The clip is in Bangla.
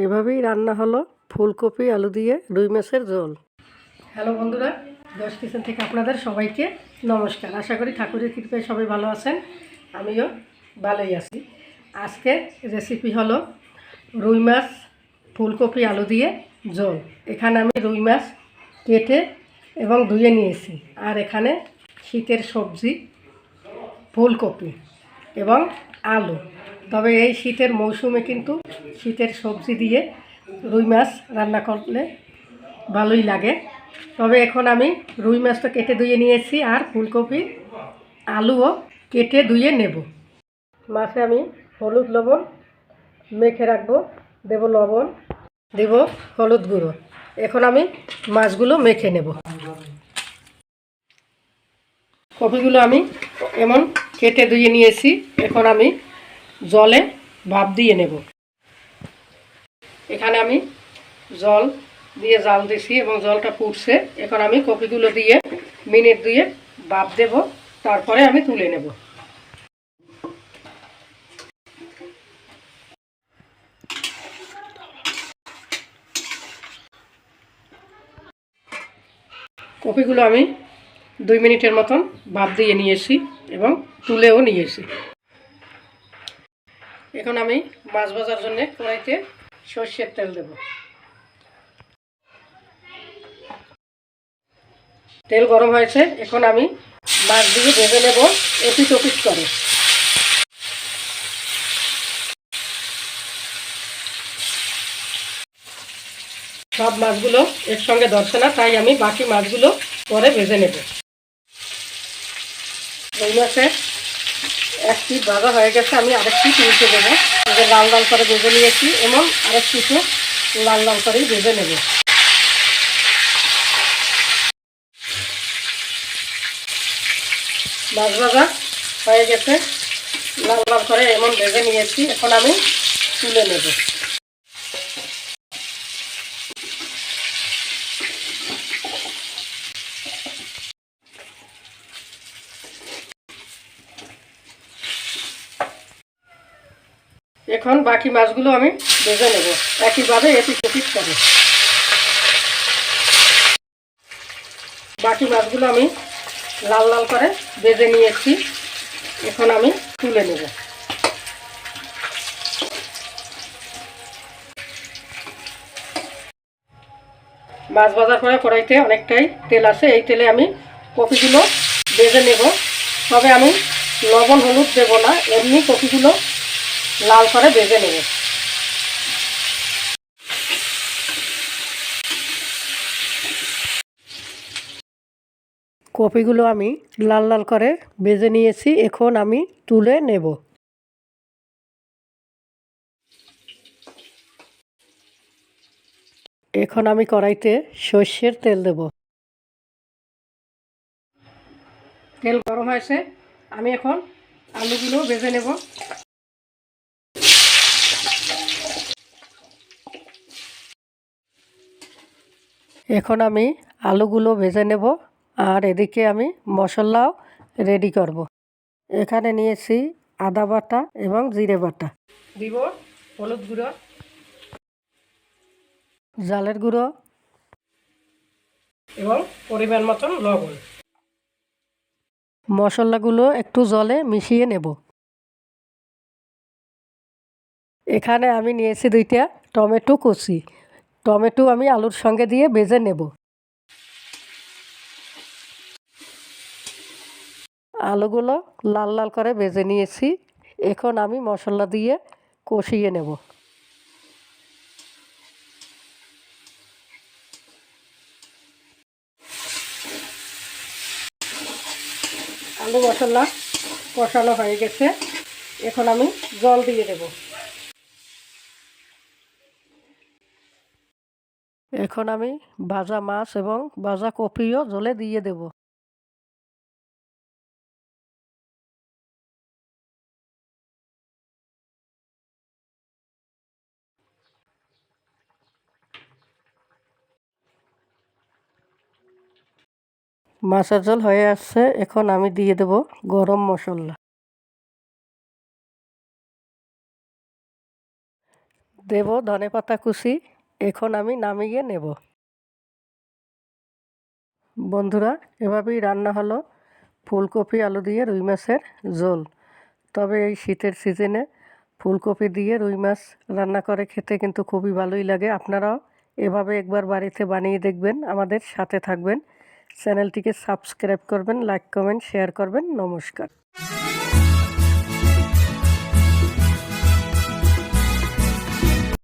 এভাবেই রান্না হলো ফুলকপি, আলু দিয়ে, রুই মাছের ঝোল। হ্যালো বন্ধুরা, দশ কিচেন থেকে আপনাদের সবাইকে নমস্কার। আশা করি ঠাকুরের কৃপায় সবাই ভালো আছেন, আমিও ভালোই আছি। আজকে রেসিপি হলো রুই মাছ, ফুলকপি, আলু দিয়ে ঝোল। এখানে আমি রুই মাছ কেটে এবং ধুয়ে নিয়েছি। আর এখানে শীতের সবজি, ফুলকপি এবং আলু। তবে এই শীতের মৌসুমে কিন্তু শীতের সবজি দিয়ে রুই মাছ রান্না করলে ভালোই লাগে। তবে এখন আমি রুই মাছটা কেটে ধুয়ে নিয়েছি আর ফুলকপি, আলুও কেটে ধুয়ে নেব। মাছে আমি হলুদ লবণ মেখে রাখব, দেব লবণ, দেব হলুদ গুঁড়ো। এখন আমি মাছগুলো মেখে নেব। কপিগুলো আমি এমন কেটে ধুয়ে নিয়েছি। এখন আমি জলে ভাপ দিয়ে নেব। এখানে আমি জল দিয়ে জাল দিছি এবং জলটা ফুটছে এখন আমি কপিগুলো দিয়ে মিনিট দিয়ে ভাপ দেব। তারপরে আমি তুলে নেব। কপিগুলো আমি দুই মিনিটের মতন ভাপ দিয়ে নিয়েছি এবং তুলেও নিয়েছি এখন আমি মাছ ভাজার জন্য কড়াইতে সর্ষের তেল দেব। তেল গরম হয়েছে, এখন আমি মাছ দিয়ে ভেজে নেব এপিট ওপিট করে। সব মাছগুলো এর সঙ্গে ধরছে না, তাই আমি বাকি মাছগুলো পরে ভেজে নেব। রুই মাছের এক বাজা ভাজা হয়ে গেছে, আমি আরেক পিস উল্টে দেবো যে লাল লাল করে ভেজে নিয়েছি, এবং আরেক পিসও লাল লাল করেই ভেজে নেব। মাছ ভাজা হয়ে গেছে, লাল লাল করে এমন ভেজে নিয়েছি, এখন আমি তুলে নেব। এখন বাকি মাছগুলো আমি ভেজে নেব। একইভাবে এটি ওপিট করে বাকি মাছগুলো আমি লাল লাল করে ভেজে নিয়েছি। এখন আমি তুলে নেব। মাছ ভাজার পরে কড়াইতে অনেকটাই তেল আছে। এই তেলে আমি কপিগুলো ভেজে নেব। তবে আমি লবণ হলুদ দেবো না। এমনি কপিগুলো লাল করে ভেজে নেব। কপিগুলো আমি লাল লাল করে ভেজে নিয়েছি, এখন আমি তুলে নেব। এখন আমি কড়াইতে সর্ষের তেল দেব। তেল গরম হয়েছে, আমি এখন আলুগুলো ভেজে নেব। এখন আমি আলুগুলো ভেজে নেব আর এদিকে আমি মশলাও রেডি করব। এখানে নিয়েছি আদা বাটা এবং জিরে বাটা। দিব হলুদ গুঁড়ো। জালের গুঁড়ো। এবং পরিমাণ মতন লবণ। মশলাগুলো একটু জলে মিশিয়ে নেব। এখানে আমি নিয়েছি দুইটা টমেটো কুচি। টমেটো আমি আলুর সঙ্গে দিয়ে ভেজে নেব। আলুগুলো লাল লাল করে ভেজে নিয়েছি। এখন আমি মশলা দিয়ে কষিয়ে নেব। আলু মশলা কষানো হয়ে গেছে। এখন আমি জল দিয়ে দেবো। এখন আমি ভাজা মাছ এবং ভাজা কপিও জলে দিয়ে দেব। মাছের ঝোল হয়ে আসছে, এখন আমি দিয়ে দেব গরম মশলা। দেব ধনে পাতা কুচি এখন আমি নামিয়ে নেব। বন্ধুরা, এভাবেই রান্না হলো। ফুলকপি, আলু দিয়ে রুই মাছের ঝোল। তবে এই শীতের সিজনে ফুলকপি দিয়ে রুই মাছ রান্না করে খেতে কিন্তু খুবই ভালোই লাগে। আপনারাও এভাবে একবার বাড়িতে বানিয়ে দেখবেন, আমাদের সাথে থাকবেন। চ্যানেলটিকে সাবস্ক্রাইব করবেন, লাইক, কমেন্ট, শেয়ার করবেন। নমস্কার।